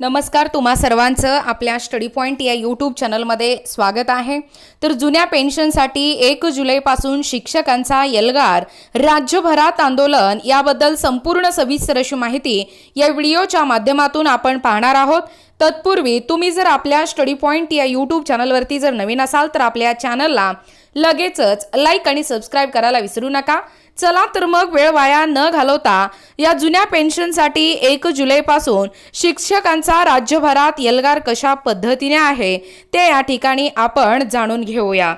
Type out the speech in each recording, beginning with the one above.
नमस्कार तुम्हा सर्वांचं आपल्या स्टडी पॉईंट या यूट्यूब चॅनलमध्ये स्वागत आहे. तर जुन्या पेन्शनसाठी एक जुलैपासून शिक्षकांचा एल्गार राज्यभरात आंदोलन याबद्दल संपूर्ण सविस्तर अशी माहिती या व्हिडिओच्या माध्यमातून आपण पाहणार आहोत. तत्पूर्वी तुम्ही जर आपल्या स्टडी पॉईंट या यूट्यूब चॅनलवरती जर नवीन असाल तर आपल्या चॅनलला लगेचच लाईक आणि सबस्क्राईब करायला विसरू नका. चला तर मग वेळ वाया न घालवता या जुन्या पेन्शनसाठी एक जुलैपासून शिक्षकांचा राज्यभरात एल्गार कशा पद्धतीने आहे ते या ठिकाणी आपण जाणून घेऊया.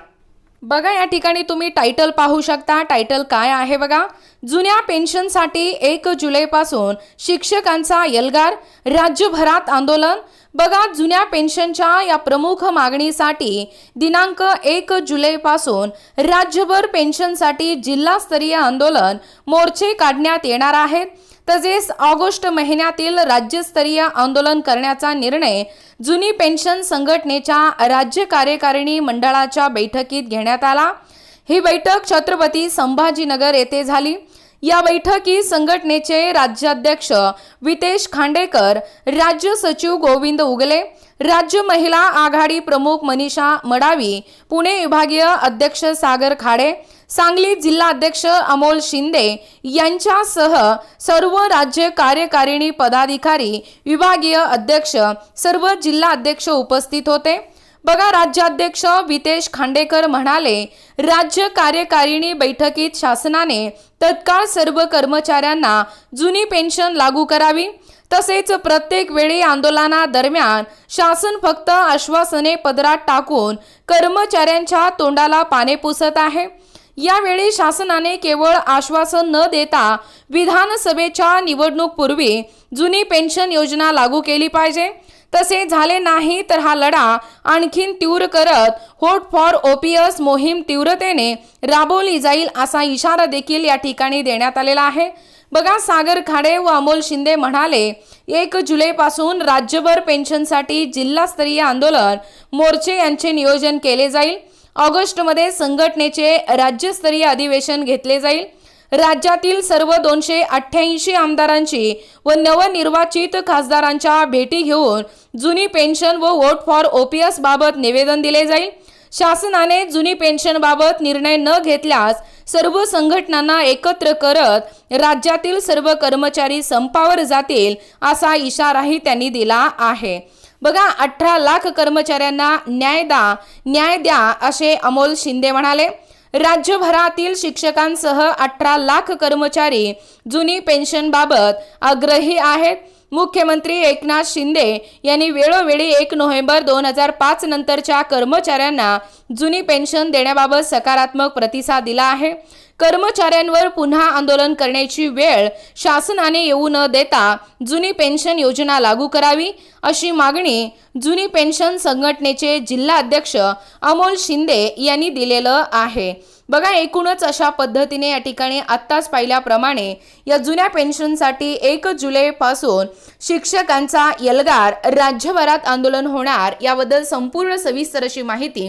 बघा या ठिकाणी तुम्ही टायटल पाहू शकता. टायटल काय आहे बघा? जुन्या पेन्शनसाठी एक जुलैपासून शिक्षकांचा एल्गार राज्यभरात आंदोलन. बघा जुन्या पेन्शनच्या या प्रमुख मागणीसाठी दिनांक एक जुलैपासून राज्यभर पेन्शनसाठी जिल्हास्तरीय आंदोलन मोर्चे काढण्यात येणार आहेत. तसेच ऑगस्ट महिन्यातील राज्यस्तरीय आंदोलन करण्याचा निर्णय जुनी पेन्शन संघटनेच्या राज्य कार्यकारिणी मंडळाच्या बैठकीत घेण्यात आला. ही बैठक छत्रपती संभाजीनगर येथे झाली. या बैठकीत संघटनेचे राज्याध्यक्ष वितेश खांडेकर राज्य सचिव गोविंद उगले राज्य महिला आघाडी प्रमुख मनीषा मडावी पुणे विभागीय अध्यक्ष सागर खाडे सांगली जिल्हा अध्यक्ष अमोल शिंदे यांच्यासह सर्व राज्य कार्यकारिणी पदाधिकारी विभागीय अध्यक्ष सर्व जिल्हा अध्यक्ष उपस्थित होते. बघा राज्याध्यक्ष वितेश खांडेकर म्हणाले राज्य कार्यकारिणी बैठकीत शासनाने तत्काळ सर्व कर्मचाऱ्यांना जुनी पेन्शन लागू करावी. तसेच प्रत्येक वेळी आंदोलनादरम्यान शासन फक्त आश्वासने पदरात टाकून कर्मचाऱ्यांच्या तोंडाला पाने पुसत आहे. यावेळी शासनाने केवळ आश्वासन न देता विधानसभेच्या निवडणूकपूर्वी जुनी पेन्शन योजना लागू केली पाहिजे. तसे झाले नाही तर हा लढा आणखीन तीव्र करत होट फॉर ओपीएस मोहीम तीव्रतेने राबवली जाईल असा इशारा देखील या ठिकाणी देण्यात आलेला आहे. बघा सागर खाडे व अमोल शिंदे म्हणाले एक जुलैपासून राज्यभर पेन्शनसाठी जिल्हास्तरीय आंदोलन मोर्चे यांचे नियोजन केले जाईल. ऑगस्टमध्ये संघटनेचे राज्यस्तरीय अधिवेशन घेतले जाईल. राज्यातील सर्व दोनशे अठ्ठ्याऐंशी आमदारांची व नवनिर्वाचित खासदारांच्या भेटी घेऊन जुनी पेन्शन व वोट फॉर ओपीएस बाबत निवेदन दिले जाईल. शासनाने जुनी पेन्शनबाबत निर्णय न घेतल्यास सर्व संघटनांना एकत्र करत राज्यातील सर्व कर्मचारी संपावर जातील असा इशाराही त्यांनी दिला आहे. बघा अठरा लाख कर्मचाऱ्यांना न्याय द्या न्याय द्या असे अमोल शिंदे म्हणाले. राज्यभरातील शिक्षकांसह अठरा लाख कर्मचारी जुनी पेन्शनबाबत आग्रही आहेत. मुख्यमंत्री एकनाथ शिंदे यांनी वेळोवेळी एक नोव्हेंबर दोन हजार पाच नंतरच्या कर्मचाऱ्यांना जुनी पेन्शन देण्याबाबत सकारात्मक प्रतिसाद दिला आहे. कर्मचाऱ्यांवर पुन्हा आंदोलन करण्याची वेळ शासनाने येऊ न देता जुनी पेन्शन योजना लागू करावी अशी मागणी जुनी पेन्शन संघटनेचे जिल्हा अध्यक्ष अमोल शिंदे यांनी दिलेलं आहे. बघा एकूणच अशा पद्धतीने या ठिकाणी आत्ताच पाहिल्याप्रमाणे या जुन्या पेन्शनसाठी एक जुलैपासून शिक्षकांचा यलगार राज्यभरात आंदोलन होणार याबद्दल संपूर्ण सविस्तर अशी माहिती